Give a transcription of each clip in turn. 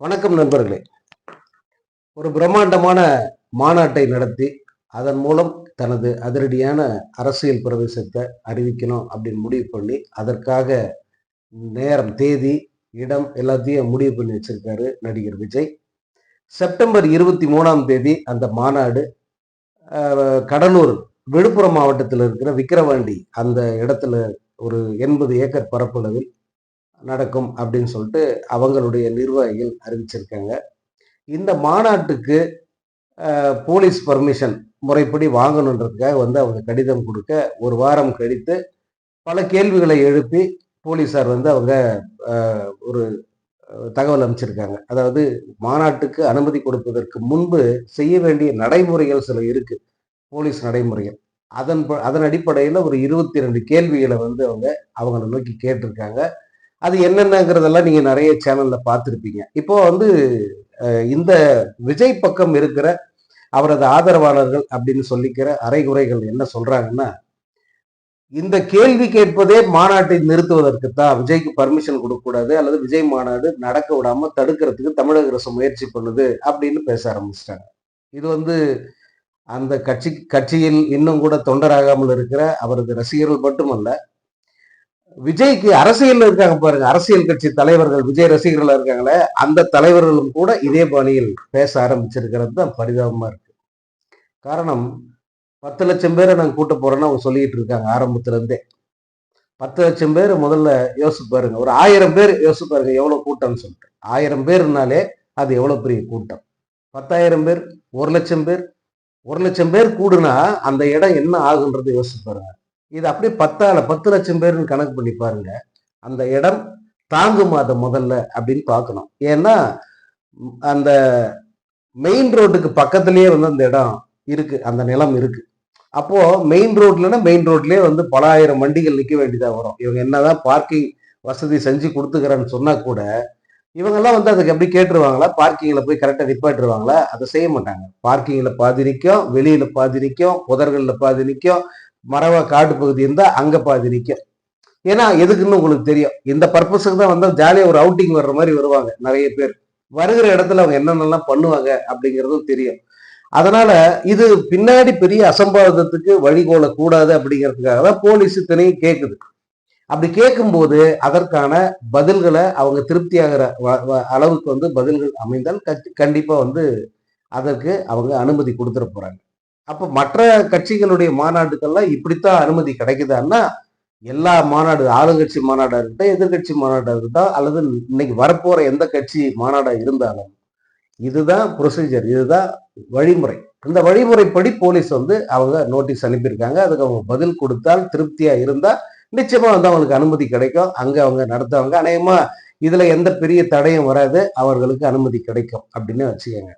வணக்கம் நண்பர்களே. ஒரு பிரம்மாண்டமான மாநாட்டை நடத்தி அதன் மூலம் தனது அதிரடியான அரசியல் பிரவேசத்தை அறிவிக்கணும் அப்படின்னு முடிவு பண்ணி அதற்காக நேரம் தேதி இடம் எல்லாத்தையும் முடிவு பண்ணி வச்சிருக்காரு நடிகர் விஜய். செப்டம்பர் இருபத்தி மூணாம் தேதி அந்த மாநாடு கடலூர் விழுப்புரம் மாவட்டத்தில் இருக்கிற விக்கிரவாண்டி அந்த இடத்துல ஒரு எண்பது ஏக்கர் பரப்பளவில் நடக்கும் அப்படின்னு சொல்லிட்டு அவங்களுடைய நிர்வாகிகள் அறிவிச்சிருக்காங்க. இந்த மாநாட்டுக்கு போலீஸ் பர்மிஷன் முறைப்படி வாங்கணுன்றதுக்காக வந்து அவங்க கடிதம் கொடுக்க ஒரு வாரம் கழித்து பல கேள்விகளை எழுப்பி போலீஸார் வந்து அவங்க ஒரு தகவல் அமைச்சிருக்காங்க அதாவது மாநாட்டுக்கு அனுமதி கொடுப்பதற்கு முன்பு செய்ய வேண்டிய நடைமுறைகள் சில இருக்கு. போலீஸ் நடைமுறைகள். அதன் ப- அதன் அடிப்படையில் ஒரு இருபத்தி ரெண்டு கேள்விகளை வந்து அவங்க அவங்கள நோக்கி கேட்டிருக்காங்க. அது என்னென்னங்கிறதெல்லாம் நீங்கள் நிறைய சேனலில் பார்த்துருப்பீங்க. இப்போ வந்து இந்த விஜய் பக்கம் இருக்கிற அவரது ஆதரவாளர்கள் அப்படின்னு சொல்லிக்கிற அரைகுறைகள் என்ன சொல்றாங்கன்னா இந்த கேள்வி கேட்பதே மாநாட்டை நிறுத்துவதற்கு தான் விஜய்க்கு பர்மிஷன் கொடுக்கக்கூடாது அல்லது விஜய் மாநாடு நடக்க விடாம தடுக்கிறதுக்கு தமிழக அரசு முயற்சி பண்ணுது அப்படின்னு பேச ஆரம்பிச்சிட்டாங்க. இது வந்து அந்த கட்சி கட்சியில் இன்னும் கூட தொண்டராகாமல் இருக்கிற அவரது ரசிகர்கள் மட்டுமல்ல விஜய்க்கு அரசியல் இருக்காங்க பாருங்க. அரசியல் கட்சி தலைவர்கள் விஜய் ரசிகர்களா இருக்காங்களே அந்த தலைவர்களும் கூட இதே பாணியில் பேச ஆரம்பிச்சிருக்கிறது தான் பரிதாபமா இருக்கு. காரணம் பத்து லட்சம் பேரை நாங்கள் கூட்ட போறோம்னு அவங்க சொல்லிட்டு இருக்காங்க ஆரம்பத்துல இருந்தே பத்து லட்சம் பேர் முதல்ல யோசிச்சு பாருங்க. ஒரு ஆயிரம் பேர் யோசிச்சு பாருங்க எவ்வளவு கூட்டம்னு சொல்லிட்டு. ஆயிரம் பேர்னாலே அது எவ்வளவு பெரிய கூட்டம்? பத்தாயிரம் பேர் ஒரு லட்சம் பேர் ஒரு லட்சம் பேர் கூடுனா அந்த இடம் என்ன ஆகுன்றது யோசிச்சு பாருங்க. இது அப்படியே பத்தால பத்து லட்சம் பேர்னு கணக்கு பண்ணி பாருங்க. அந்த இடம் தாங்குமா அதை முதல்ல அப்படின்னு பார்க்கணும். ஏன்னா அந்த மெயின் ரோட்டுக்கு பக்கத்துலேயே வந்து அந்த இடம் இருக்கு. அந்த நிலம் இருக்கு. அப்போ மெயின் ரோட்லன்னா மெயின் ரோட்லயே வந்து பல ஆயிரம் வண்டிகள் நிற்க வேண்டியதாக வரும். இவங்க என்னதான் பார்க்கிங் வசதி செஞ்சு கொடுத்துக்கிறேன்னு சொன்னா கூட இவங்கெல்லாம் வந்து அதுக்கு எப்படி கேட்டுருவாங்களா? பார்க்கிங்கில் போய் கரெக்டாக நிப்பாட்டுருவாங்களா? அதை செய்ய மாட்டாங்க. பார்க்கிங்கில் பாதி நிற்கும் வெளியில் பாதி நிற்கும் புதர்களில் பாதி நிற்கும் மரவா காட்டு பகுதி இருந்தா அங்க பாதி நிற்கும் ஏன்னா எதுக்குன்னு உங்களுக்கு தெரியும். இந்த பர்பஸுக்கு தான் வந்தா ஜாலியா ஒரு அவுட்டிங் வர்ற மாதிரி வருவாங்க நிறைய பேர். வருகிற இடத்துல அவங்க என்னென்னலாம் பண்ணுவாங்க அப்படிங்கிறதும் தெரியும். அதனால இது பின்னாடி பெரிய அசம்பாவிதத்துக்கு வழிகோல கூடாது அப்படிங்கிறதுக்காக தான் போலீஸ் இத்தனையும் கேட்குது அப்படி கேட்கும்போது அதற்கான பதில்களை அவங்க திருப்தியாகிற வ- வ- அளவுக்கு வந்து பதில்கள் அமைந்தால் கட்சி- கண்டிப்பா வந்து அதற்கு அவங்க அனுமதி கொடுத்துட போறாங்க. அப்ப மற்ற கட்சிகளுடைய மாநாடுகள்லாம் இப்படித்தான் அனுமதி கிடைக்குதான்னா எல்லா மாநாடு ஆளுங்கட்சி மாநாடா இருக்கட்டும் எதிர்கட்சி மாநாடா இருக்கட்டும் அல்லது இன்னைக்கு வரப்போற எந்த கட்சி மாநாடா இருந்தாலும் இதுதான் ப்ரொசீஜர் இதுதான் வழிமுறை. இந்த வழிமுறைப்படி போலீஸ் வந்து அவங்க நோட்டீஸ் அனுப்பியிருக்காங்க. அதுக்கு அவங்க பதில் கொடுத்தால் திருப்தியா இருந்தா நிச்சயமா வந்து அவங்களுக்கு அனுமதி கிடைக்கும். அங்க அவங்க நடத்துவாங்க. அநேகமா இதுல எந்த பெரிய தடையும் வராது. அவர்களுக்கு அனுமதி கிடைக்கும் அப்படின்னு வச்சுக்கோங்க.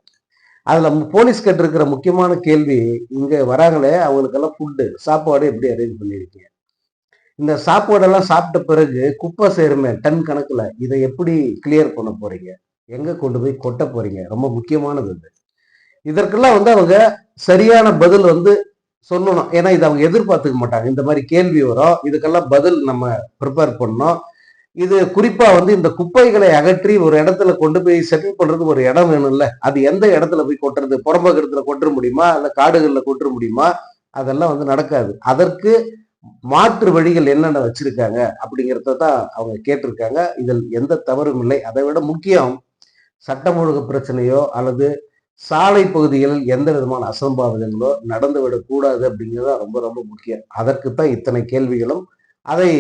அதில் போலீஸ் கேட்டிருக்கிற முக்கியமான கேள்வி இங்கே வராங்களே அவங்களுக்கெல்லாம் ஃபுட்டு சாப்பாடு எப்படி அரேஞ்ச் பண்ணியிருக்கீங்க இந்த சாப்பாடெல்லாம் சாப்பிட்ட பிறகு குப்பை சேருமே டன் கணக்கில் இதை எப்படி கிளியர் பண்ண போறீங்க? எங்கே கொண்டு போய் கொட்ட போறீங்க? ரொம்ப முக்கியமானது இது. இதற்கெல்லாம் வந்து அவங்க சரியான பதில் வந்து சொல்லணும். ஏன்னா இதை அவங்க எதிர்பார்த்துக்க மாட்டாங்க. இந்த மாதிரி கேள்வி வரும். இதுக்கெல்லாம் பதில் நம்ம ப்ரிப்பேர் பண்ணோம் இது குறிப்பா வந்து இந்த குப்பைகளை அகற்றி ஒரு இடத்துல கொண்டு போய் செட்டில் பண்றது ஒரு இடம் வேணும்ல. அது எந்த இடத்துல போய் கொட்டுறது? புறம்பகத்துல கொட்டுற முடியுமா? இல்ல காடுகளில் கொட்டுற முடியுமா? அதெல்லாம் வந்து நடக்காது. அதற்கு மாற்று வழிகள் என்னென்ன வச்சிருக்காங்க அப்படிங்கிறத தான் அவங்க கேட்டிருக்காங்க. இதில் எந்த தவறும் இல்லை. அதை விட முக்கியம் சட்டம் ஒழுங்கு பிரச்சனையோ அல்லது சாலை பகுதிகளில் எந்த விதமான அசம்பாவிதங்களோ நடந்து விடக்கூடாது அப்படிங்கிறது தான் ரொம்ப ரொம்ப முக்கியம். அதற்கு தான் இத்தனை கேள்விகளும் அதை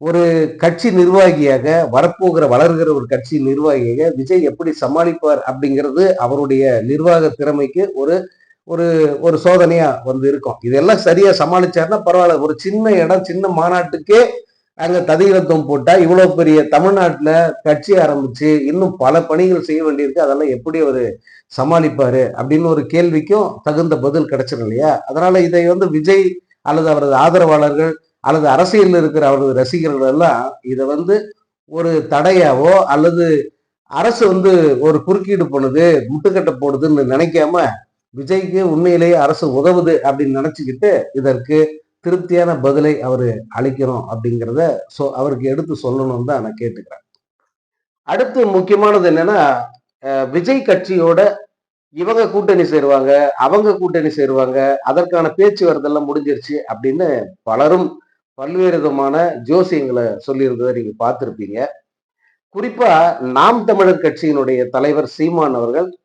ஒரு கட்சி நிர்வாகியாக வரப்போகிற வளர்கிற ஒரு கட்சி நிர்வாகியாக விஜய் எப்படி சமாளிப்பார் அப்படிங்கிறது அவருடைய நிர்வாக திறமைக்கு ஒரு ஒரு ஒரு சோதனையா வந்து இருக்கும். இதெல்லாம் சரியா சமாளிச்சாருன்னா பரவாயில்ல. ஒரு சின்ன இடம் சின்ன மாநாட்டுக்கே அங்க ததிகிரத்தம் போட்டா இவ்வளவு பெரிய தமிழ்நாட்டுல கட்சி ஆரம்பிச்சு இன்னும் பல பணிகள் செய்ய வேண்டியிருக்கு. அதெல்லாம் எப்படி அவரு சமாளிப்பாரு அப்படின்னு ஒரு கேள்விக்கும் தகுந்த பதில் கிடைச்சிடும் இல்லையா? அதனால இதை வந்து விஜய் அல்லது அவரது ஆதரவாளர்கள் அல்லது அரசியலில் இருக்கிற அவரது ரசிகர்கள் எல்லாம் இதை வந்து ஒரு தடையாவோ அல்லது அரசு வந்து ஒரு குறுக்கீடு பண்ணுது முட்டுக்கட்டை போடுதுன்னு நினைக்காம விஜய்க்கு உண்மையிலேயே அரசு உதவுது அப்படின்னு நினச்சிக்கிட்டு இதற்கு திருப்தியான பதிலை அவர் அளிக்கணும் அப்படிங்கிறத சொ அவருக்கு எடுத்து சொல்லணும்னு தான் நான் கேட்டுக்கிறேன். அடுத்து முக்கியமானது என்னன்னா விஜய் கட்சியோட இவங்க கூட்டணி சேருவாங்க அவங்க கூட்டணி சேருவாங்க அதற்கான பேச்சுவார்த்தைலாம் முடிஞ்சிருச்சு அப்படின்னு பலரும் பல்வேறு விதமான ஜோசியங்களை சொல்லியிருந்ததை நீங்க பார்த்துருப்பீங்க. குறிப்பா நாம் தமிழர் கட்சியினுடைய தலைவர் சீமான் அவர்கள்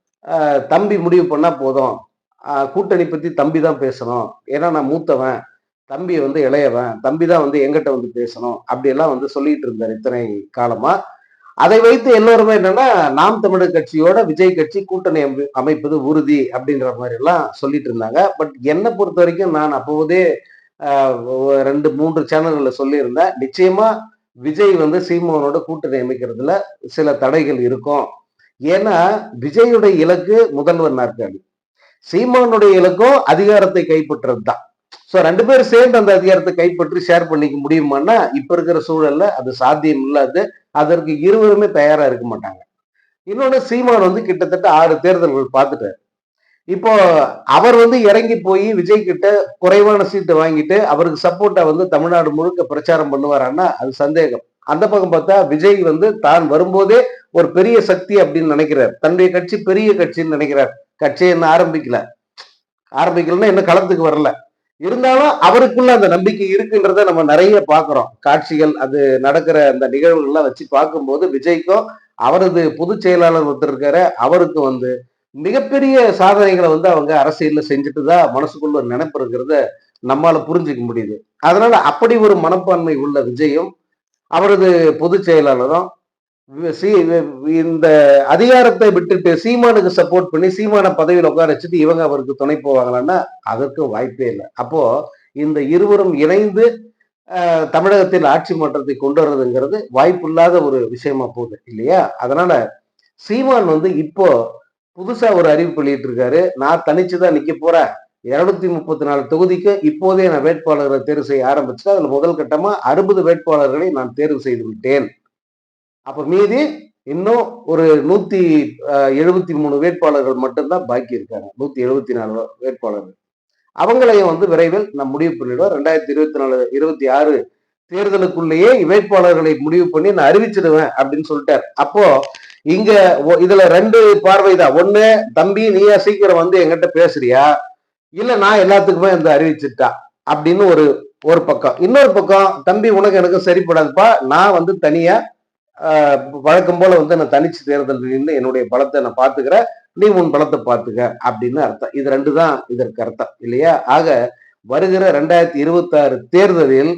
தம்பி முடிவு பண்ணா போதும். கூட்டணி பத்தி தம்பி தான் பேசணும். ஏன்னா நான் மூத்தவன். தம்பி வந்து இளையவன். தம்பி தான் வந்து எங்கிட்ட வந்து பேசணும். அப்படியெல்லாம் வந்து சொல்லிட்டு இருந்தார் இத்தனை காலமா. அதை வைத்து எல்லோருமே என்னன்னா நாம் தமிழர் கட்சியோட விஜய் கட்சி கூட்டணி அமை- அமைப்பது உறுதி அப்படின்ற மாதிரி எல்லாம் சொல்லிட்டு இருந்தாங்க. பட் என்னை பொறுத்த வரைக்கும் நான் அப்போதே ரெண்டு மூன்று சேனல்களில் சொல்லியிருந்தேன். நிச்சயமா விஜய் வந்து சீமானோட கூட்டணி அமைக்கிறதுல சில தடைகள் இருக்கும். ஏன்னா விஜயுடைய இலக்கு முதல்வர் நாற்காலி. சீமானுடைய இலக்கும் அதிகாரத்தை கைப்பற்றுறது தான் ஸோ ரெண்டு பேரும் சேர்ந்து அந்த அதிகாரத்தை கைப்பற்றி ஷேர் பண்ணிக்க முடியுமான்னா இப்ப இருக்கிற சூழல்ல அது சாத்தியம் இல்லாது அதற்கு இருவருமே தயாரா இருக்க மாட்டாங்க. இன்னொன்று சீமான் வந்து கிட்டத்தட்ட ஆறு தேர்தல்கள் பார்த்துட்டாரு. இப்போ அவர் வந்து இறங்கி போய் விஜய் கிட்ட குறைவான சீட்டு வாங்கிட்டு அவருக்கு சப்போர்ட்டா வந்து தமிழ்நாடு முழுக்க பிரச்சாரம் பண்ணுவாரான்னா அது சந்தேகம். அந்த பக்கம் பார்த்தா விஜய் வந்து தான் வரும்போதே ஒரு பெரிய சக்தி அப்படின்னு நினைக்கிறார். தன்னுடைய கட்சி பெரிய கட்சின்னு நினைக்கிறார். கட்சியை இன்னும் ஆரம்பிக்கல. ஆரம்பிக்கலன்னா இன்னும் களத்துக்கு வரல. இருந்தாலும் அவருக்குள்ள அந்த நம்பிக்கை இருக்குன்றத நம்ம நிறைய பாக்குறோம் காட்சிகள் அது நடக்கிற அந்த நிகழ்வுகள்லாம் வச்சு பார்க்கும்போது விஜய்க்கும் அவரது பொதுச் செயலாளர் ஒருத்தர் இருக்காரு. அவருக்கும் வந்து மிகப்பெரிய சாதனைகளை வந்து அவங்க அரசியல்ல செஞ்சுட்டு தான் மனசுக்குள்ள நினைப்பு இருக்கிறத நம்மால புரிஞ்சுக்க முடியுது. அதனால அப்படி ஒரு மனப்பான்மை உள்ள விஜயும் அவரது பொதுச் செயலாளரும் வி- இந்த அதிகாரத்தை விட்டுட்டு சீமானுக்கு சப்போர்ட் பண்ணி சீமான பதவியில் உட்கார வச்சுட்டு இவங்க அவருக்கு துணை போவாங்களான்னா அதற்கு வாய்ப்பே இல்லை. அப்போ இந்த இருவரும் இணைந்து தமிழகத்தில் ஆட்சி மாற்றத்தை கொண்டு வர்றதுங்கிறது வாய்ப்பு இல்லாத ஒரு விஷயமா போகுது இல்லையா? அதனால சீமான் வந்து இப்போ புதுசா ஒரு அறிவிப்பு வெளியிட்டு இருக்காரு நான் தனிச்சுதான் நிக்க போறேன். இருநூத்தி முப்பத்தி நாலு தொகுதிக்கு இப்போதே நான் வேட்பாளர்களை தேர்வு செய்ய ஆரம்பிச்சு அதுல முதல் கட்டமா அறுபது வேட்பாளர்களை நான் தேர்வு செய்து விட்டேன். அப்ப மீதி இன்னும் ஒரு நூத்தி எழுபத்தி மூணு வேட்பாளர்கள் மட்டும்தான் பாக்கி இருக்காங்க. நூத்தி எழுபத்தி நாலு வேட்பாளர்கள். அவங்களையும் வந்து விரைவில் நான் முடிவு பண்ணிடுவோம் ரெண்டாயிரத்தி இருபத்தி நாலு இருபத்தி ஆறு தேர்தலுக்குள்ளேயே வேட்பாளர்களை முடிவு பண்ணி நான் அறிவிச்சிடுவேன் அப்படின்னு சொல்லிட்டார். அப்போ இங்க இதுல ரெண்டு பார்வை தான் ஒண்ணு தம்பி நீயா சீக்கிரம் வந்து எங்கிட்ட பேசுறியா? இல்ல நான் எல்லாத்துக்குமே இந்த அறிவிச்சுட்டா? அப்படின்னு ஒரு ஒரு பக்கம். இன்னொரு பக்கம் தம்பி உனக்கு எனக்கு சரிப்படாதுப்பா. நான் வந்து தனியா வழக்கம் போல வந்து நான் தனிச்சு தேர்தல் நின்று என்னுடைய பலத்தை நான் பாத்துக்கிறேன் நீ உன் பலத்தை பாத்துக்க அப்படின்னு அர்த்தம். இது ரெண்டு தான் இதற்கு அர்த்தம் இல்லையா? ஆக வருகிற ரெண்டாயிரத்தி இருபத்தி ஆறு தேர்தலில்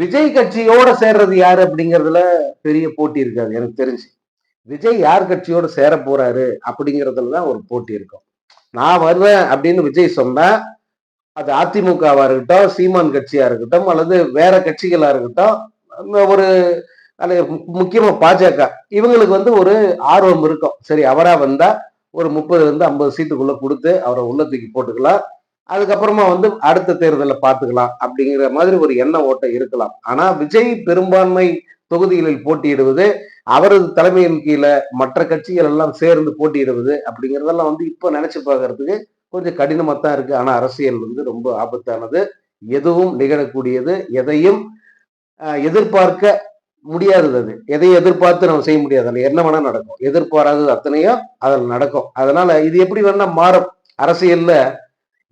விஜய் கட்சியோட சேர்றது யாரு அப்படிங்கறதுல பெரிய போட்டி இருக்காது எனக்கு தெரிஞ்சு. விஜய் யார் கட்சியோடு சேர போறாரு அப்படிங்கிறதுல தான் ஒரு போட்டி இருக்கும். நான் வருவேன் அப்படின்னு விஜய் சொன்னா அது அதிமுகவா இருக்கட்டும் சீமான் கட்சியா இருக்கட்டும் அல்லது வேற கட்சிகளா இருக்கட்டும் ஒரு முக்கியமா பாஜக. இவங்களுக்கு வந்து ஒரு ஆர்வம் இருக்கும். சரி அவரா வந்தா ஒரு முப்பதுல இருந்து ஐம்பது சீட்டுக்குள்ள கொடுத்து அவரை உள்ள தூக்கி போட்டுக்கலாம். அதுக்கப்புறமா வந்து அடுத்த தேர்தலில் பார்த்துக்கலாம் அப்படிங்கிற மாதிரி ஒரு எண்ண ஓட்டம் இருக்கலாம். ஆனா விஜய் பெரும்பான்மை தொகுதிகளில் போட்டியிடுவது அவரது தலைமையின் கீழே மற்ற கட்சிகள் எல்லாம் சேர்ந்து போட்டியிடுவது அப்படிங்கிறதெல்லாம் வந்து இப்போ நினைச்சு பார்க்கறதுக்கு கொஞ்சம் கடினமாக தான் இருக்கு. ஆனால் அரசியல் வந்து ரொம்ப ஆபத்தானது. எதுவும் நிகழக்கூடியது எதையும் எதிர்பார்க்க முடியாதது அது. எதையும் எதிர்பார்த்து நம்ம செய்ய முடியாது. அதில் என்ன வேணா நடக்கும். எதிர்பாராதது அத்தனையோ அதில் நடக்கும். அதனால இது எப்படி வேணா மாறும். அரசியல்ல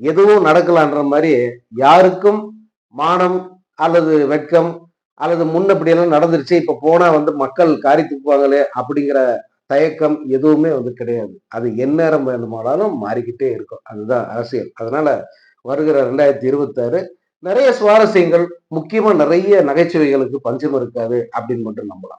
எதுவும் நடக்கலான்ற மாதிரி யாருக்கும் மானம் அல்லது வெட்கம் அல்லது முன்ன இப்படியெல்லாம் நடந்துருச்சு. இப்ப போனா வந்து மக்கள் காரி துப்புவாங்களே அப்படிங்கிற தயக்கம் எதுவுமே வந்து கிடையாது. அது எந்நேரம் வேண்டுமானாலும் மாறிக்கிட்டே இருக்கும். அதுதான் அரசியல். அதனால வருகிற ரெண்டாயிரத்தி இருபத்தாறு நிறைய சுவாரஸ்யங்கள் முக்கியமா நிறைய நகைச்சுவைகளுக்கு பஞ்சம் இருக்காது அப்படின்னு மட்டும் நம்பலாம்.